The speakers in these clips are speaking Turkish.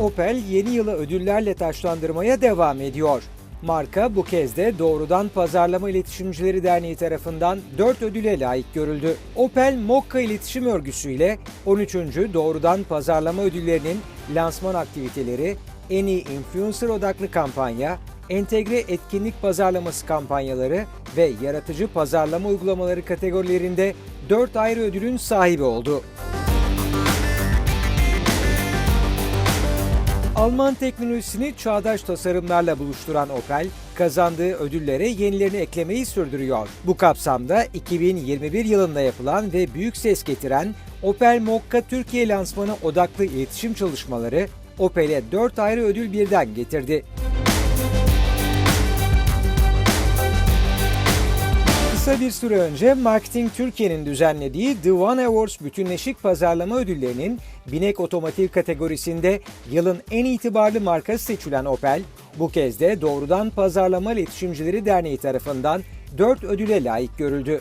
Opel yeni yılı ödüllerle taşlandırmaya devam ediyor. Marka bu kez de Doğrudan Pazarlama İletişimcileri Derneği tarafından 4 ödüle layık görüldü. Opel Mokka İletişim Örgüsü ile 13. Doğrudan Pazarlama Ödülleri'nin lansman aktiviteleri, en iyi influencer odaklı kampanya, entegre etkinlik pazarlaması kampanyaları ve yaratıcı pazarlama uygulamaları kategorilerinde 4 ayrı ödülün sahibi oldu. Alman teknolojisini çağdaş tasarımlarla buluşturan Opel, kazandığı ödüllere yenilerini eklemeyi sürdürüyor. Bu kapsamda 2021 yılında yapılan ve büyük ses getiren Opel Mokka Türkiye lansmanı odaklı iletişim çalışmaları Opel'e 4 ayrı ödül birden getirdi. Kısa bir süre önce Marketing Türkiye'nin düzenlediği The One Awards bütünleşik pazarlama ödüllerinin binek otomotiv kategorisinde yılın en itibarlı markası seçilen Opel, bu kez de Doğrudan Pazarlama İletişimcileri Derneği tarafından 4 ödüle layık görüldü.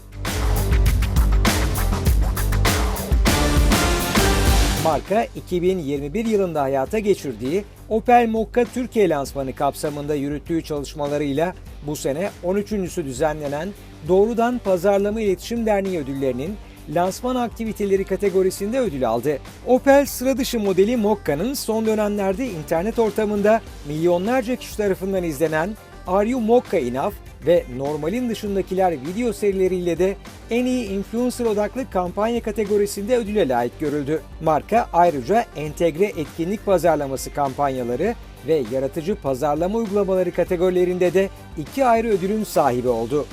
Marka 2021 yılında hayata geçirdiği Opel Mokka Türkiye lansmanı kapsamında yürüttüğü çalışmalarıyla bu sene 13.sü düzenlenen Doğrudan Pazarlama İletişim Derneği ödüllerinin lansman aktiviteleri kategorisinde ödül aldı. Opel sıra dışı modeli Mokka'nın son dönemlerde internet ortamında milyonlarca kişi tarafından izlenen Are You Mokka Enough ve normalin dışındakiler video serileriyle de en iyi influencer odaklı kampanya kategorisinde ödüle layık görüldü. Marka ayrıca entegre etkinlik pazarlaması kampanyaları ve yaratıcı pazarlama uygulamaları kategorilerinde de iki ayrı ödülün sahibi oldu.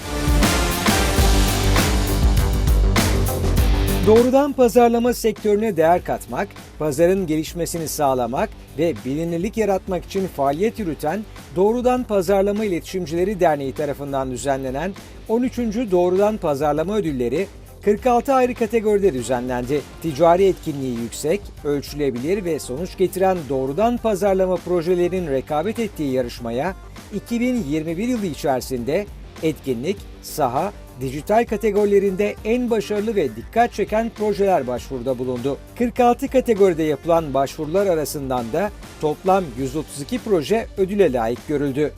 Doğrudan pazarlama sektörüne değer katmak, pazarın gelişmesini sağlamak ve bilinirlik yaratmak için faaliyet yürüten Doğrudan Pazarlama İletişimcileri Derneği tarafından düzenlenen 13. Doğrudan Pazarlama Ödülleri 46 ayrı kategoride düzenlendi. Ticari etkinliği yüksek, ölçülebilir ve sonuç getiren doğrudan pazarlama projelerinin rekabet ettiği yarışmaya 2021 yılı içerisinde etkinlik, saha, dijital kategorilerinde en başarılı ve dikkat çeken projeler başvuruda bulundu. 46 kategoride yapılan başvurular arasından da toplam 132 proje ödüle layık görüldü.